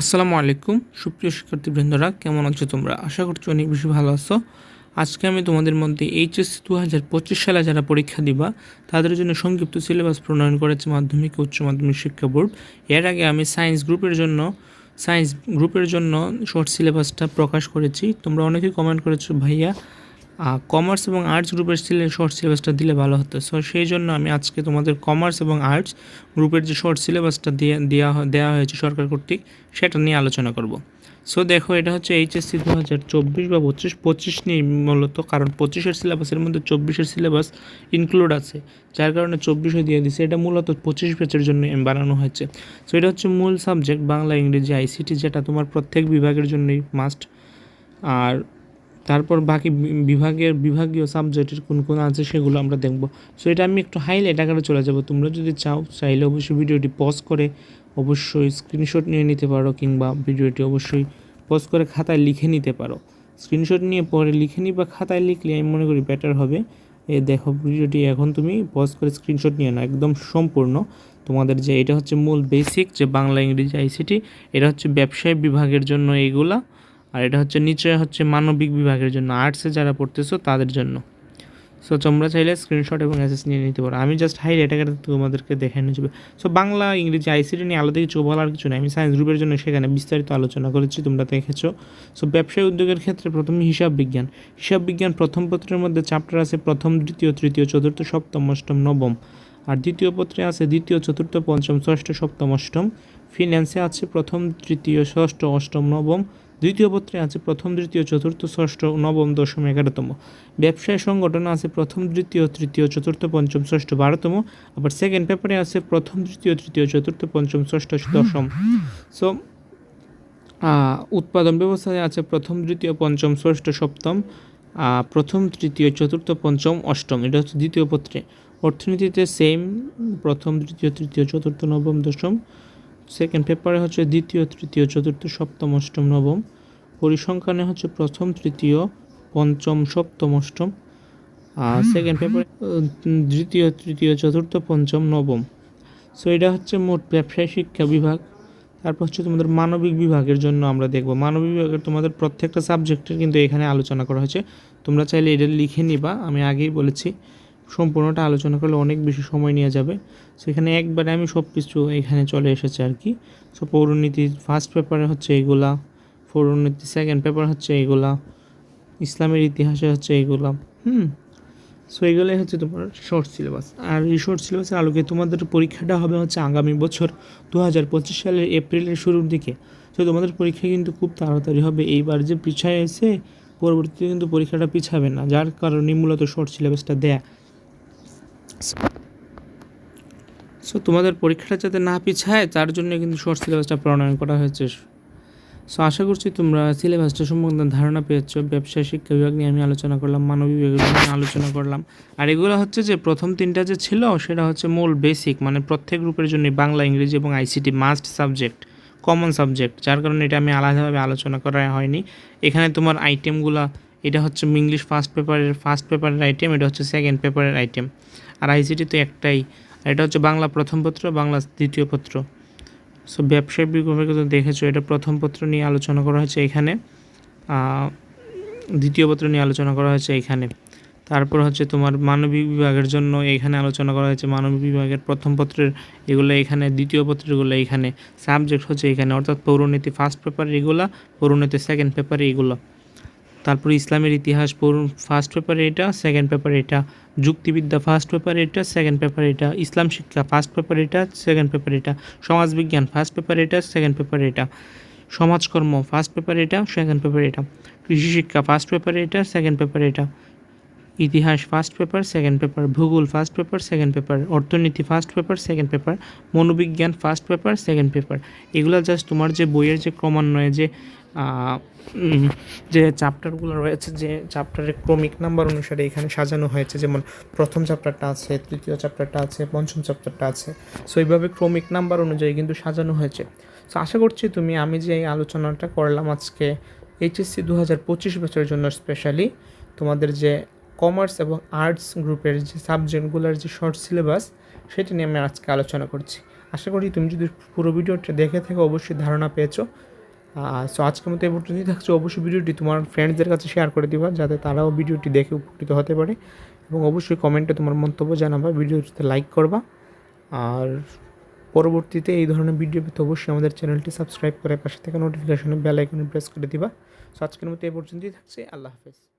আসসালামু আলাইকুম। সুপ্রিয় শিক্ষার্থীবৃন্দরা, কেমন আছো তোমরা? আশা করছি অনেক বেশি ভালো আছো। আজকে আমি তোমাদের মধ্যে এইচএসসি দু হাজার পঁচিশ সালে যারা পরীক্ষা দিবা, তাদের জন্য সংক্ষিপ্ত সিলেবাস প্রণয়ন করেছে মাধ্যমিক উচ্চ মাধ্যমিক শিক্ষা বোর্ড। এর আগে আমি সায়েন্স গ্রুপের জন্য, সায়েন্স গ্রুপের জন্য শর্ট সিলেবাসটা প্রকাশ করেছি। তোমরা অনেকেই কমেন্ট করেছ, ভাইয়া কমার্স এবং আর্টস গ্রুপের শর্ট সিলেবাসটা দিলে ভালো হতো। সো সেই জন্য আমি আজকে তোমাদের কমার্স এবং আর্টস গ্রুপের যে শর্ট সিলেবাসটা দিয়ে দেওয়া দেওয়া হয়েছে সরকার কর্তৃক, সেটা নিয়ে আলোচনা করব। সো দেখো, এটা হচ্ছে এইচএসসি দু হাজার চব্বিশ বা পঁচিশ পঁচিশ নিয়ে মূলত, কারণ পঁচিশের সিলেবাসের মধ্যে চব্বিশের সিলেবাস ইনক্লুড আছে। যার কারণে চব্বিশে দিয়ে দিছে। এটা মূলত পঁচিশ ব্যাচের জন্য বানানো হয়েছে। সো এটা হচ্ছে মূল সাবজেক্ট বাংলা, ইংরেজি আইসিটি যেটা তোমার প্রত্যেক বিভাগের জন্যই মাস্ট আর তারপর বাকি বিভাগের বিভাগীয় সাবজেক্টের কোন কোন আছে সেগুলো আমরা দেখব। সো এটা আমি একটু হাইলাইট আকারে চলে যাব। তোমরা যদি চাও, চাইলে অবশ্যই ভিডিওটি পজ করে অবশ্যই স্ক্রিনশট নিয়ে নিতে পারো কিংবা ভিডিওটি অবশ্যই পজ করে খাতায় লিখে নিতে পারো। স্ক্রিনশট নিয়ে পরে লিখে নিই বা খাতায় লিখলে আমি মনে করি বেটার হবে। এ দেখো, ভিডিওটি এখন তুমি পজ করে স্ক্রিনশট নিয়ে নাও, একদম সম্পূর্ণ। তোমাদের যে, এটা হচ্ছে মূল বেসিক যে, বাংলা, ইংরেজি আইসিটি এটা হচ্ছে ব্যবসায় বিভাগের জন্য এইগুলা আর এটা হচ্ছে নিচে হচ্ছে মানবিক বিভাগের জন্য আর্টসে যারা পড়তেছো তাদের জন্য। সো তোমরা চাইলে স্ক্রিনশট এবং অ্যাসেস নিয়ে নিতে পারো। আমি জাস্ট হাই এটাকে তোমাদেরকে দেখে নিয়ে সো বাংলা, ইংরেজি আইসিটি নিয়ে আলাদা কিছু বলার কিছু নেই। আমি সায়েন্স গ্রুপের জন্য সেখানে বিস্তারিত আলোচনা করেছি, তোমরা দেখেছ। সো ব্যবসায়ী উদ্যোগের ক্ষেত্রে প্রথমে হিসাব বিজ্ঞান। হিসাব বিজ্ঞান প্রথম পত্রের মধ্যে চ্যাপ্টার আছে প্রথম, দ্বিতীয়, তৃতীয়, চতুর্থ, সপ্তম, অষ্টম, নবম। আর দ্বিতীয় পত্রে আছে দ্বিতীয়, চতুর্থ, পঞ্চম, ষষ্ঠ, সপ্তম, অষ্টম। ফিন্যান্সে আছে প্রথম, তৃতীয়, ষষ্ঠ, অষ্টম, নবম। দ্বিতীয় পত্রে আছে প্রথম, দ্বিতীয়, চতুর্থ, ষষ্ঠ, নবম, দশম, এগারোতম। ব্যবসায় সংগঠন আছে প্রথম, দ্বিতীয়, তৃতীয়, চতুর্থ, পঞ্চম, ষষ্ঠ, বারোতম। আবার সেকেন্ড পেপারে আছে প্রথম তৃতীয় তৃতীয়, চতুর্থ, পঞ্চম, ষষ্ঠ, দশম। সো উৎপাদন ব্যবস্থায় আছে প্রথম, দ্বিতীয়, পঞ্চম, ষষ্ঠ, সপ্তম। প্রথম, তৃতীয়, চতুর্থ, পঞ্চম, অষ্টম। এটা হচ্ছে দ্বিতীয় পত্রে। অর্থনীতিতে সেম প্রথম তৃতীয় তৃতীয়, চতুর্থ, নবম, দশম। সেকেন্ড পেপারে হচ্ছে দ্বিতীয়, তৃতীয়, চতুর্থ, সপ্তম, অষ্টম, নবম। পরিসংখ্যানে হচ্ছে প্রথম তৃতীয় পঞ্চম সপ্তম অষ্টম আর সেকেন্ড পেপারে দ্বিতীয় তৃতীয় চতুর্থ পঞ্চম নবম। সো এটা হচ্ছে মোট ব্যবসায় শিক্ষা বিভাগ। তারপর হচ্ছে তোমাদের মানবিক বিভাগের জন্য আমরা দেখব। মানবিক বিভাগের তোমাদের প্রত্যেকটা সাবজেক্টের কিন্তু এখানে আলোচনা করা হয়েছে। তোমরা চাইলে এটা লিখে নিবা। আমি আগেই বলেছি সম্পূর্ণটা আলোচনা করলে অনেক বেশি সময় নিয়ে যাবে। সেখানে একবারে আমি সব কিছু এখানে চলে এসেছে আর কি। সো পৌরনীতি ফার্স্ট পেপারে হচ্ছে এগুলা। পৌরনীতি সেকেন্ড পেপার হচ্ছে এগুলা ইসলামের ইতিহাসে হচ্ছে এগুলা হুম? সো এগুলোই হচ্ছে তোমার শর্ট সিলেবাস আর এই শর্ট সিলেবাসের আলোকে তোমাদের পরীক্ষাটা হবে হচ্ছে আগামী বছর দু হাজার পঁচিশ সালের এপ্রিলের শুরুর দিকে। তো তোমাদের পরীক্ষা কিন্তু খুব তাড়াতাড়ি হবে। এইবার যে পিছায় এসে পরবর্তীতে কিন্তু পরীক্ষাটা পিছাবে না, যার কারণে মূলত শর্ট সিলেবাসটা দেয়া। সো তোমাদের পরীক্ষাটা যাতে না পিছায়, তার জন্য কিন্তু শর্ট সিলেবাসটা প্রণয়ন করা হয়েছে। সো আশা করছি তোমরা সিলেবাসটা সম্বন্ধে ধারণা পেয়েছ। ব্যবসায় শিক্ষা বিভাগ নিয়ে আমি আলোচনা করলাম মানবিক বিভাগ নিয়ে আলোচনা করলাম। আর এগুলো হচ্ছে যে প্রথম তিনটা যে ছিল, সেটা হচ্ছে মূল বেসিক মানে প্রত্যেক গ্রুপের জন্য বাংলা, ইংরেজি এবং ICT must subject common subject যার কারণে এটা আমি আলাদাভাবে আলোচনা করা হয়নি। এখানে তোমার আইটেমগুলো এটা হচ্ছে ইংলিশ ফার্স্ট পেপারের ফার্স্ট পেপারের আইটেম এটা হচ্ছে সেকেন্ড পেপারের আইটেম আর আইসিটি তো একটাই, আর এটা হচ্ছে বাংলা প্রথম পত্র, বাংলা দ্বিতীয় পত্র। সো ব্যবসায়িক বিভাগে তো দেখেছ, এটা প্রথম পত্র নিয়ে আলোচনা করা হয়েছে এখানে। দ্বিতীয় পত্র নিয়ে আলোচনা করা হয়েছে এখানে। তারপর হচ্ছে তোমার মানবিক বিভাগের জন্য এখানে আলোচনা করা হয়েছে। মানবিক বিভাগের প্রথম পত্রের এগুলো এখানে, দ্বিতীয় পত্রগুলো এখানে। সাবজেক্ট হচ্ছে এখানে, অর্থাৎ পৌরনীতি ফার্স্ট পেপার এগুলা, পৌরনীতি সেকেন্ড পেপার এগুলো। তারপর ইসলামের ইতিহাস, পৌর, ফার্স্ট পেপারে এটা, সেকেন্ড পেপারে এটা। যুক্তিবিদ্যা ফার্স্ট পেপার এটা সেকেন্ড পেপার এটা ইসলাম শিক্ষা ফার্স্ট পেপার এটা সেকেন্ড পেপার এটা সমাজবিজ্ঞান ফার্স্ট পেপার এটা সেকেন্ড পেপার এটা সমাজকর্ম ফার্স্ট পেপার এটা সেকেন্ড পেপার এটা কৃষি শিক্ষা ফার্স্ট পেপার এটা সেকেন্ড পেপার এটা ইতিহাস ফার্স্ট পেপার সেকেন্ড পেপার ভূগোল ফার্স্ট পেপার সেকেন্ড পেপার অর্থনীতি ফার্স্ট পেপার সেকেন্ড পেপার মনোবিজ্ঞান ফার্স্ট পেপার সেকেন্ড পেপার এগুলো জাস্ট তোমার যে বইয়ের যে ক্রমান্বয়ে যে যে চ্যাপ্টারগুলো রয়েছে, যে চ্যাপ্টারের ক্রমিক নাম্বার অনুসারে এখানে সাজানো হয়েছে, যেমন প্রথম চ্যাপ্টারটা আছে, তৃতীয় চ্যাপ্টারটা আছে, পঞ্চম চ্যাপ্টারটা আছে। সো এইভাবে ক্রমিক নাম্বার অনুযায়ী কিন্তু সাজানো হয়েছে। সো আশা করছি তুমি, আমি যে এই আলোচনাটা করলাম আজকে, এইচএসসি দু হাজার পঁচিশ বছরের জন্য স্পেশালি তোমাদের যে কমার্স এবং আর্টস গ্রুপের যে সাবজেক্টগুলোর যে শর্ট সিলেবাস সেটা নিয়ে আমি আজকে আলোচনা করছি। আশা করি তুমি যদি পুরো ভিডিওটা দেখে থাকো, অবশ্যই ধারণা পেয়েছ। সো আজকের মতো এই পর্যন্তই থাকছে। অবশ্যই ভিডিওটি তোমার ফ্রেন্ডসদের কাছে শেয়ার করে দিবা, যাতে তারাও ভিডিওটি দেখে উপকৃত হতে পারে। এবং অবশ্যই কমেন্টে তোমার মন্তব্য জানাবা ভিডিওটিতে লাইক করবা। আর পরবর্তীতে এই ধরনের ভিডিও পেতে অবশ্যই আমাদের চ্যানেলটি সাবস্ক্রাইব করে পাশে থেকে নোটিফিকেশনে বেল আইকনে প্রেস করে দিবা। সো আজকের মতো এই পর্যন্তই থাকছে। আল্লাহ হাফেজ।